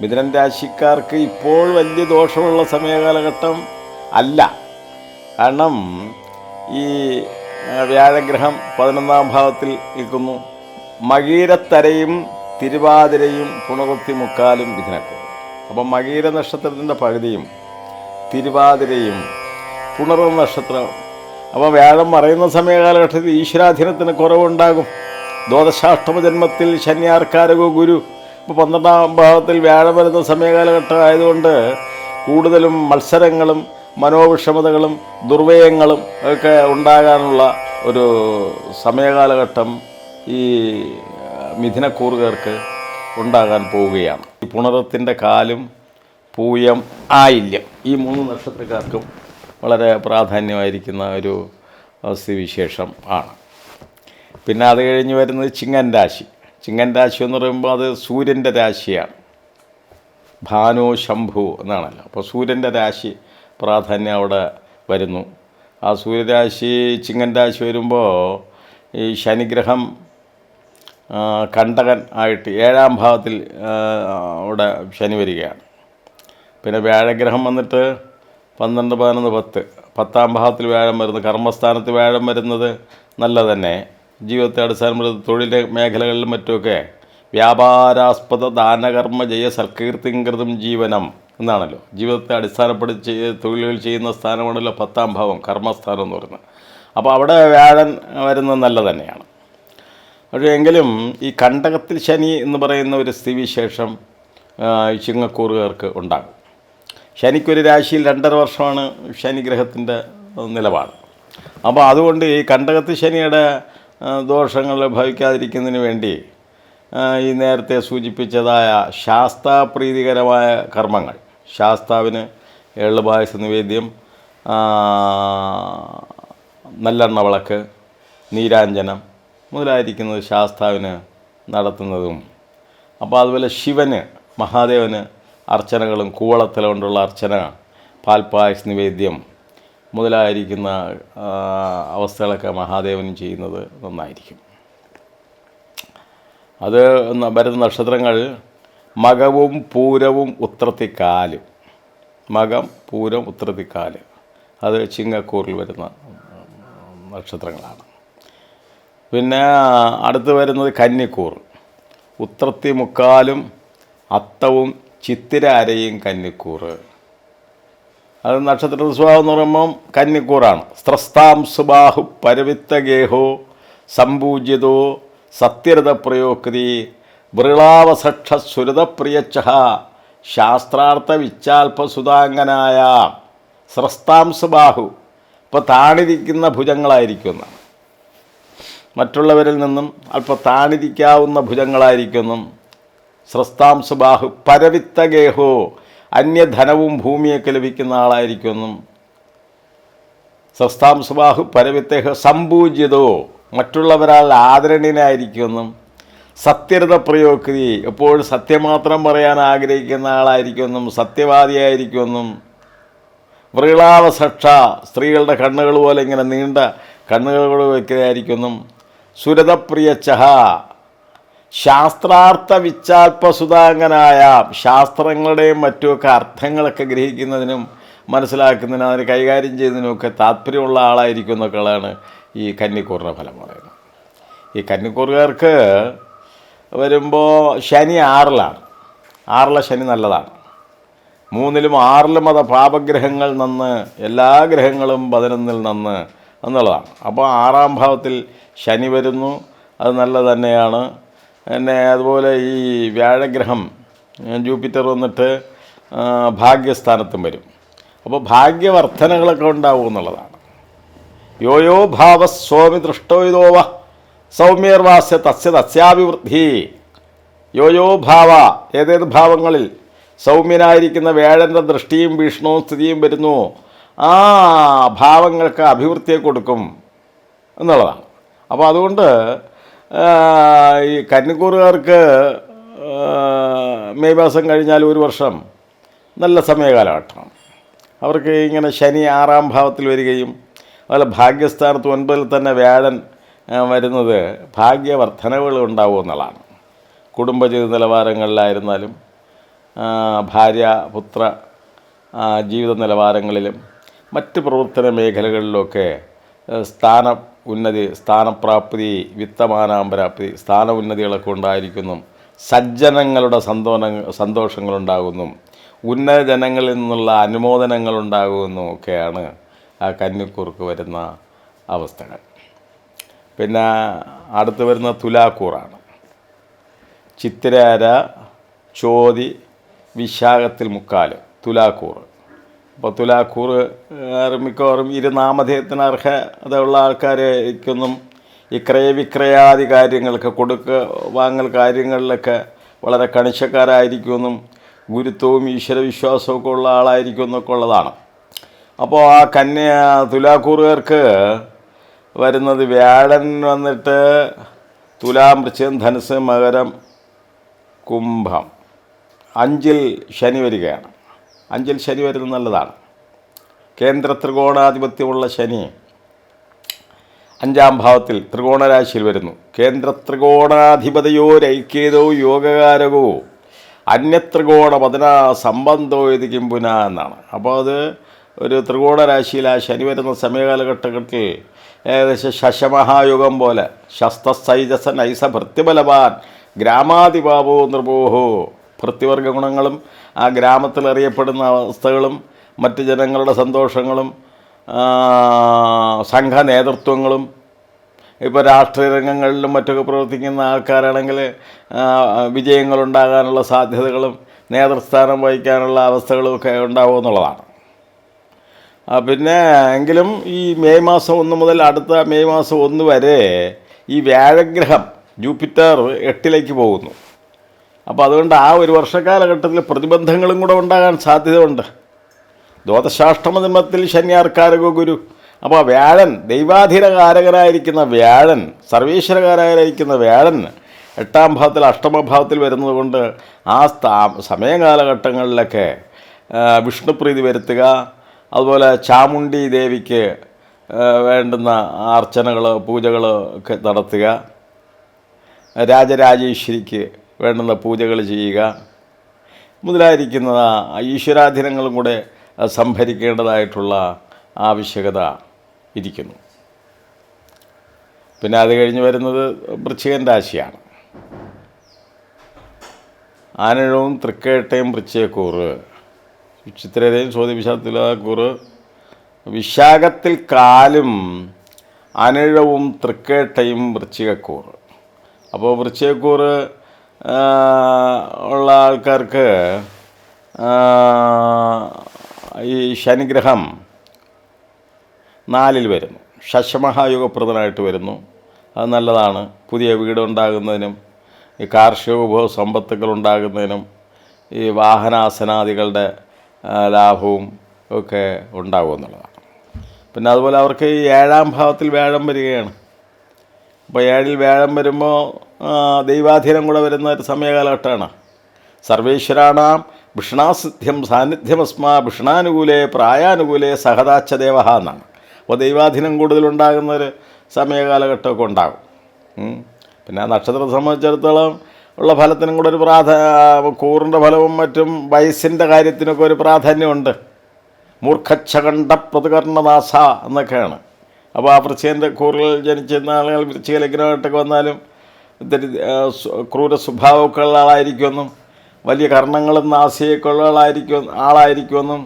മിഥുനൻ രാശിക്കാർക്ക് ഇപ്പോൾ വലിയ ദോഷമുള്ള സമയകാലഘട്ടം അല്ല. കാരണം ഈ വ്യാഴഗ്രഹം പതിനൊന്നാം ഭാവത്തിൽ നിൽക്കുന്നു. മകീരത്തരയും തിരുവാതിരയും പുണകുത്തി മുക്കാലും മിഥുനക്കും. അപ്പം മകീര നക്ഷത്രത്തിന്റെ പകുതിയും തിരുവാതിരയും പുണർ നക്ഷത്രം. അപ്പോൾ വ്യാഴം മറയുന്ന സമയകാലഘട്ടത്തിൽ ഈശ്വരാധീനത്തിന് കുറവുണ്ടാകും. ദ്വാദശാഷ്ടമ ജന്മത്തിൽ ശനിയാർക്കാരകോ ഗുരു ഇപ്പോൾ പന്ത്രണ്ടാം ഭാവത്തിൽ വ്യാഴം വരുന്ന സമയകാലഘട്ടം ആയതുകൊണ്ട് കൂടുതലും മത്സരങ്ങളും മനോവിഷമതകളും ദുർവ്യയങ്ങളും ഒക്കെ ഉണ്ടാകാനുള്ള ഒരു സമയകാലഘട്ടം ഈ മിഥുനക്കൂറുകാർക്ക് ഉണ്ടാകാൻ പോവുകയാണ്. ഈ പുണറത്തിന്റെ കാലും പൂയം ആയില്യം. ഈ മൂന്ന് നക്ഷത്രക്കാർക്കും വളരെ പ്രാധാന്യമായിരിക്കുന്ന ഒരു സ്ഥിതിവിശേഷം ആണ്. പിന്നെ അത് കഴിഞ്ഞ് വരുന്നത് ചിങ്ങൻ രാശി. ചിങ്ങൻ രാശി എന്ന് പറയുമ്പോൾ അത് സൂര്യന്റെ രാശിയാണ്. ഭാനോ ശംഭു എന്നാണല്ലോ. അപ്പോൾ സൂര്യന്റെ രാശി പ്രാധാന്യം അവിടെ വരുന്നു. ആ സൂര്യരാശി ചിങ്ങൻ രാശി വരുമ്പോൾ ഈ ശനിഗ്രഹം കണ്ടകൻ ആയിട്ട് ഏഴാം ഭാവത്തിൽ അവിടെ ശനി വരികയാണ്. പിന്നെ വ്യാഴഗ്രഹം വന്നിട്ട് പന്ത്രണ്ട് പതിനൊന്ന് പത്ത്. പത്താം ഭാവത്തിൽ വ്യാഴം വരുന്നത് കർമ്മസ്ഥാനത്ത് വ്യാഴം വരുന്നത് നല്ല തന്നെ. ജീവിതത്തെ അടിസ്ഥാനപ്പെടുത്തി തൊഴിലെ മേഖലകളിലും മറ്റുമൊക്കെ വ്യാപാരാസ്പദ ദാനകർമ്മ ജയ സൽകീർത്തിങ്കൃതം ജീവനം എന്നാണല്ലോ. ജീവിതത്തെ അടിസ്ഥാനപ്പെടുത്തി തൊഴിലുകൾ ചെയ്യുന്ന സ്ഥാനമാണല്ലോ പത്താം ഭാവം കർമ്മസ്ഥാനം എന്ന് പറയുന്നത്. അപ്പോൾ അവിടെ വ്യാഴൻ വരുന്നത് നല്ല തന്നെയാണ്. പക്ഷേ എങ്കിലും ഈ കണ്ടകത്തിൽ ശനി എന്ന് പറയുന്ന ഒരു സ്ഥിതിവിശേഷം ചിങ്ങക്കൂറുകാർക്ക് ഉണ്ടാകും. ശനിക്കൊരു രാശിയിൽ രണ്ടര വർഷമാണ് ശനിഗ്രഹത്തിന്റെ നിലപാട്. അപ്പോൾ അതുകൊണ്ട് ഈ കണ്ടകത്തിൽ ശനിയുടെ ദോഷങ്ങൾ ഭവിക്കാതിരിക്കുന്നതിന് വേണ്ടി ഈ നേരത്തെ സൂചിപ്പിച്ചതായ ശാസ്താപ്രീതികരമായ കർമ്മങ്ങൾ ശാസ്താവിന് എള്ളുപായസ നിവേദ്യം ആ, നല്ലെണ്ണ വിളക്ക് നീരാഞ്ജനം മുതലായിരിക്കുന്നത് ശാസ്താവിന് നടത്തുന്നതും അപ്പോൾ അതുപോലെ ശിവന് മഹാദേവന് അർച്ചനകളും കൂവളത്തല കൊണ്ടുള്ള അർച്ചന പാൽപ്പായസ് നിവേദ്യം മുതലായിരിക്കുന്ന അവസ്ഥകളൊക്കെ മഹാദേവനും ചെയ്യുന്നത് നന്നായിരിക്കും. അത് വരുന്ന നക്ഷത്രങ്ങൾ മകവും പൂരവും ഉത്രത്തിക്കാലും. മകം പൂരം ഉത്രത്തിക്കാൽ. അത് ചിങ്ങക്കൂറിൽ വരുന്ന നക്ഷത്രങ്ങളാണ്. പിന്നെ അടുത്ത് വരുന്നത് കന്നിക്കൂർ. ഉത്രത്തി മുക്കാലും അത്തവും ചിത്തിര അരയും കന്നിക്കൂറ്. അത് നക്ഷത്ര സ്വഭാവം എന്ന് പറയുമ്പം കന്നിക്കൂറാണ്. സ്ത്രസ്താം സുബാഹു പരവിത്തഗേഹോ സമ്പൂജ്യതോ വൃളാവസക്ഷ സുരതപ്രിയച്ഛ ശാസ്ത്രാർത്ഥ വിച്ചാൽപസുതാംഗനായ സ്രസ്താം സുബാഹു. ഇപ്പോൾ താണിരിക്കുന്ന ഭുജങ്ങളായിരിക്കുന്നു. മറ്റുള്ളവരിൽ നിന്നും അല്പം താണിരിക്കാവുന്ന ഭുജങ്ങളായിരിക്കുന്നു. സ്രസ്താംസുബാഹു പരവിത്തഗേഹോ പരവിത്ത ഗേഹോ അന്യധനവും ഭൂമിയൊക്കെ ലഭിക്കുന്ന ആളായിരിക്കുമെന്നും സസ്താം ബാഹു പരവിത്തേഹ സമ്പൂജ്യതോ മറ്റുള്ളവരാൽ ആദരണീയനായിരിക്കുമെന്നും സത്യരത പ്രയോക്തി എപ്പോഴും സത്യം മാത്രം പറയാൻ ആഗ്രഹിക്കുന്ന ആളായിരിക്കുമെന്നും സത്യവാദിയായിരിക്കുമെന്നും വൃളാവസക്ഷ സ്ത്രീകളുടെ കണ്ണുകൾ പോലെ ഇങ്ങനെ നീണ്ട കണ്ണുകളോട് വയ്ക്കുകയായിരിക്കുമെന്നും സുരതപ്രിയച്ചഹ ശാസ്ത്രാർത്ഥ വിച്ചാൽപസുതാംഗനായ ശാസ്ത്രങ്ങളുടെയും മറ്റുമൊക്കെ അർത്ഥങ്ങളൊക്കെ ഗ്രഹിക്കുന്നതിനും മനസ്സിലാക്കുന്നതിനും അതിന് കൈകാര്യം ചെയ്യുന്നതിനുമൊക്കെ താല്പര്യമുള്ള ആളായിരിക്കും എന്നൊക്കെയാണ് ഈ കന്നിക്കൂറിന്റെ ഫലം പറയുന്നത്. ഈ കന്നിക്കൂറുകാർക്ക് വരുമ്പോൾ ശനി ആറിലാണ്. ആറിലെ ശനി നല്ലതാണ്. മൂന്നിലും ആറിലും അത് പാപഗ്രഹങ്ങൾ നിന്ന് എല്ലാ ഗ്രഹങ്ങളും പതിനൊന്നിൽ നിന്ന് എന്നുള്ളതാണ്. അപ്പോൾ ആറാം ഭാവത്തിൽ ശനി വരുന്നു. അത് നല്ല തന്നെയാണ്. പിന്നെ അതുപോലെ ഈ വ്യാഴഗ്രഹം ജൂപ്പിറ്റർ വന്നിട്ട് ഭാഗ്യസ്ഥാനത്തും വരും. അപ്പോൾ ഭാഗ്യവർദ്ധനകളൊക്കെ ഉണ്ടാവും എന്നുള്ളതാണ്. യോയോ ഭാവ സ്വാമി ദൃഷ്ടോയിതോവ സൗമ്യർവാസ്യ തസ്യ തസ്യാഭിവൃദ്ധി. യോയോ ഭാവ ഏതേത് ഭാവങ്ങളിൽ സൗമ്യനായിരിക്കുന്ന വേഴന്റെ ദൃഷ്ടിയും ഭീഷണവും സ്ഥിതിയും വരുന്നു. ആ ഭാവങ്ങൾക്ക് അഭിവൃദ്ധിയെ കൊടുക്കും എന്നുള്ളതാണ്. അപ്പോൾ അതുകൊണ്ട് ഈ കന്നിക്കൂറുകാർക്ക് മെയ് മാസം കഴിഞ്ഞാൽ ഒരു വർഷം നല്ല സമയകാലഘട്ടമാണ് അവർക്ക് ഇങ്ങനെ ശനി ആറാം ഭാവത്തിൽ വരികയും അതുപോലെ ഭാഗ്യസ്ഥാനത്ത് ഒൻപതിൽ തന്നെ വ്യാഴൻ വരുന്നത് ഭാഗ്യവർദ്ധനകൾ ഉണ്ടാവും എന്നുള്ളതാണ്. കുടുംബജീവിത നിലവാരങ്ങളിലായിരുന്നാലും ഭാര്യ പുത്ര ജീവിത നിലവാരങ്ങളിലും മറ്റ് പ്രവർത്തന മേഖലകളിലൊക്കെ സ്ഥാന ഉന്നതി സ്ഥാനപ്രാപ്തി വിത്തമാനാംബരാപ്തി സ്ഥാന ഉന്നതികളൊക്കെ ഉണ്ടായിരിക്കുന്നു. സജ്ജനങ്ങളുടെ സന്തോന സന്തോഷങ്ങളുണ്ടാകുന്നു. ഉന്നത ജനങ്ങളിൽ നിന്നുള്ള അനുമോദനങ്ങൾ ഉണ്ടാകുന്നു ഒക്കെയാണ് ആ കന്നിക്കൂർക്ക് വരുന്ന അവസ്ഥകൾ. പിന്നെ അടുത്ത് വരുന്ന തുലാക്കൂറാണ്. ചിത്തിരാര ചോതി വിശാഖത്തിൽ മുക്കാൽ തുലാക്കൂർ അപ്പോൾ മിക്കവാറും ഇരുനാമധേയത്തിന് അർഹതയുള്ള ആൾക്കാരേക്കൊന്നും ഈ ക്രയവിക്രയാദി കാര്യങ്ങൾക്ക് കൊടുക്ക വാങ്ങൽ കാര്യങ്ങളിലൊക്കെ വളരെ കണിശക്കാരായിരിക്കുമെന്നും ഗുരുത്വവും ഈശ്വരവിശ്വാസവും ഒക്കെ ഉള്ള ആളായിരിക്കും എന്നൊക്കെ ഉള്ളതാണ്. അപ്പോൾ ആ കന്യ തുലാക്കൂറുകാർക്ക് വരുന്നത് വ്യാഴൻ വന്നിട്ട് തുലാം വൃശ്ചികം ധനുസ് മകരം കുംഭം. അഞ്ചിൽ ശനി വരികയാണ്. അഞ്ചിൽ ശനി വരുന്നത് നല്ലതാണ്. കേന്ദ്ര ത്രികോണാധിപത്യമുള്ള ശനി അഞ്ചാം ഭാവത്തിൽ ത്രികോണരാശിയിൽ വരുന്നു. കേന്ദ്ര ത്രികോണാധിപതയോ രൈക്യേതോ യോഗകാരകോ അന്യത്രികോണ പതന സംബന്ധോ ഇത് കിംപുന എന്നാണ്. അപ്പോൾ അത് ഒരു ത്രികോണരാശിയിൽ ആ ശനി വരുന്ന സമയകാലഘട്ടത്തിൽ ഏകദേശം ശശമഹായുഗം പോലെ ശസ്തസൈജസ നൈസ ഭൃത്യബലവാൻ ഗ്രാമാതിപാപോ നൃപോഹോ ഭൃത്യവർഗ ഗുണങ്ങളും ആ ഗ്രാമത്തിൽ അറിയപ്പെടുന്ന അവസ്ഥകളും മറ്റ് ജനങ്ങളുടെ സന്തോഷങ്ങളും സംഘ നേതൃത്വങ്ങളും ഇപ്പോൾ രാഷ്ട്രീയ രംഗങ്ങളിലും മറ്റൊക്കെ പ്രവർത്തിക്കുന്ന ആൾക്കാരാണെങ്കിൽ വിജയങ്ങളുണ്ടാകാനുള്ള സാധ്യതകളും നേതൃസ്ഥാനം വഹിക്കാനുള്ള അവസ്ഥകളും ഒക്കെ ഉണ്ടാവും എന്നുള്ളതാണ്. പിന്നെ എങ്കിലും ഈ മെയ് മാസം ഒന്ന് മുതൽ അടുത്ത മെയ് മാസം ഒന്ന് വരെ ഈ വ്യാഴഗ്രഹം ജൂപ്പിറ്റർ എട്ടിലേക്ക് പോകുന്നു. അപ്പോൾ അതുകൊണ്ട് ആ ഒരു വർഷക്കാലഘട്ടത്തിൽ പ്രതിബന്ധങ്ങളും കൂടെ ഉണ്ടാകാൻ സാധ്യതയുണ്ട്. ദ്വാദശാഷ്ടമ ശനിയാർക്കാരകോ ഗുരു. അപ്പോൾ വ്യാഴൻ ദൈവാധീനകാരകനായിരിക്കുന്ന വ്യാഴൻ സർവീശ്വരകാരകനായിരിക്കുന്ന വ്യാഴൻ എട്ടാം ഭാവത്തിൽ അഷ്ടമഭാവത്തിൽ വരുന്നത് കൊണ്ട് ആ സ്ഥാ സമയകാലഘട്ടങ്ങളിലൊക്കെ വിഷ്ണുപ്രീതി വരുത്തുക അതുപോലെ ചാമുണ്ഡി ദേവിക്ക് വേണ്ടുന്ന അർച്ചനകൾ പൂജകൾ ഒക്കെ നടത്തുക. രാജരാജേശ്വരിക്ക് വേണ്ടുന്ന പൂജകൾ ചെയ്യുക. മുതലായിരിക്കുന്ന ഈശ്വരാധീനങ്ങളും കൂടെ സംഭരിക്കേണ്ടതായിട്ടുള്ള ആവശ്യകത ഇരിക്കുന്നു. പിന്നെ അത് കഴിഞ്ഞ് വരുന്നത് വൃശ്ചികൻ രാശിയാണ്. ആനഴവും തൃക്കേട്ടയും വൃശ്ചയക്കൂറ് ചിത്രതയും ചോദ്യവിശാലത്തിലാക്കൂറ് വിശാഖത്തിൽ കാലും അനിഴവും തൃക്കേട്ടയും വൃശ്ചികക്കൂറ്. അപ്പോൾ വൃശ്ചയക്കൂറ് ആ, ഉള്ള ആൾക്കാർക്ക് ഈ ശനിഗ്രഹം നാലിൽ വരുന്നു. ശശമഹായുഗപ്രദനായിട്ട് വരുന്നു. അത് നല്ലതാണ്. പുതിയ വീടുണ്ടാകുന്നതിനും ഈ കാർഷിക ഉപഭോഗ സമ്പത്തുകൾ ഉണ്ടാകുന്നതിനും ഈ വാഹനാസനാദികളുടെ ലാഭവും ഒക്കെ ഉണ്ടാകും എന്നുള്ളതാണ്. പിന്നെ അതുപോലെ അവർക്ക് ഈ ഏഴാം ഭാവത്തിൽ വ്യാഴം വരികയാണ്. അപ്പോൾ ഏഴിൽ വ്യാഴം വരുമ്പോൾ ദൈവാധീനം കൂടെ വരുന്ന ഒരു സമയകാലഘട്ടമാണ്. സർവേശ്വരാണാം വിഷ്ണാസിദ്ധ്യം സാന്നിധ്യമസ്മാ വിഷ്ണാനുകൂലേ പ്രായാനുകൂലേ സഹതാച്ച ദേവ എന്നാണ്. അപ്പോൾ ദൈവാധീനം കൂടുതലുണ്ടാകുന്ന ഒരു സമയകാലഘട്ടമൊക്കെ ഉണ്ടാകും. പിന്നെ നക്ഷത്രത്തെ സംബന്ധിച്ചിടത്തോളം ഉള്ള ഫലത്തിനും കൂടെ ഒരു പ്രാധാ കൂറിന്റെ ഫലവും മറ്റും വയസ്സിന്റെ കാര്യത്തിനൊക്കെ ഒരു പ്രാധാന്യമുണ്ട്. മൂർഖച്ഛകണ്ഠ പ്രതികരണനാശ എന്നൊക്കെയാണ്. അപ്പോൾ ആ വൃശ്ചികന്റെ കൂറിൽ ജനിച്ചിരുന്ന ആളുകൾ വൃശ്ചിക ലഗ്നമായിട്ടൊക്കെ വന്നാലും ക്രൂര സ്വഭാവമൊക്കെ ഉള്ള ആളായിരിക്കുമെന്നും വലിയ കർണങ്ങളും നാസിയൊക്കെ ഉള്ള ആളായിരിക്കും ആളായിരിക്കുമെന്നും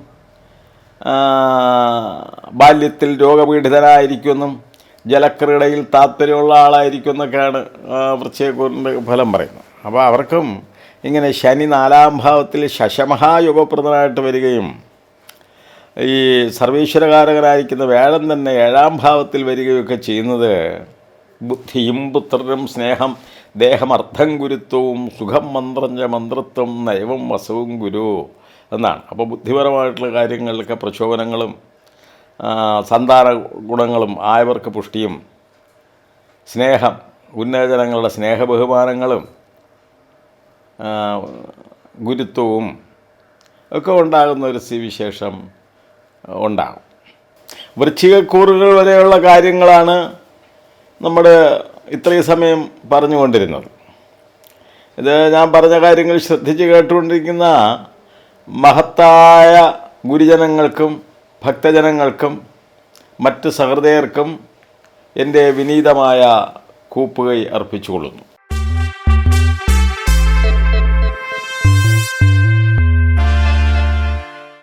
ബാല്യത്തിൽ രോഗപീഡിതനായിരിക്കുമെന്നും ജലക്രീഡയിൽ താല്പര്യമുള്ള ആളായിരിക്കും എന്നൊക്കെയാണ് വൃശ്ചയക്കൂറിന്റെ ഫലം പറയുന്നത്. അപ്പോൾ അവർക്കും ഇങ്ങനെ ശനി നാലാം ഭാവത്തിൽ ശശമഹായുഗപ്രദനായിട്ട് വരികയും ഈ സർവീശ്വരകാരകനായിരിക്കുന്ന വേഴം തന്നെ ഏഴാം ഭാവത്തിൽ വരികയൊക്കെ ചെയ്യുന്നത് ബുദ്ധിയും പുത്രനും സ്നേഹം ദേഹമർത്ഥം ഗുരുത്വവും സുഖം മന്ത്രഞ്ച മന്ത്രത്വം നയവും വസവും ഗുരു എന്നാണ്. അപ്പോൾ ബുദ്ധിപരമായിട്ടുള്ള കാര്യങ്ങളിലൊക്കെ പ്രക്ഷോഭനങ്ങളും സന്താന ഗുണങ്ങളും ആയവർക്ക് പുഷ്ടിയും സ്നേഹം ഉന്നതജനങ്ങളുടെ സ്നേഹബഹുമാനങ്ങളും ഗുരുത്വവും ഒക്കെ ഉണ്ടാകുന്ന ഒരു സ്ഥിതിവിശേഷം ഉണ്ടാകും. വൃശ്ചികക്കൂറുകൾ വരെയുള്ള കാര്യങ്ങളാണ് നമ്മൾ ഇത്രയും സമയം പറഞ്ഞുകൊണ്ടിരുന്നത്. ഇത് ഞാൻ പറഞ്ഞ കാര്യങ്ങൾ ശ്രദ്ധിച്ച് കേട്ടുകൊണ്ടിരിക്കുന്ന മഹത്തായ ഗുരുജനങ്ങൾക്കും ഭക്തജനങ്ങൾക്കും മറ്റ് സഹൃദയർക്കും എന്റെ വിനീതമായ കൂപ്പുകൈ അർപ്പിച്ചുകൊള്ളുന്നു.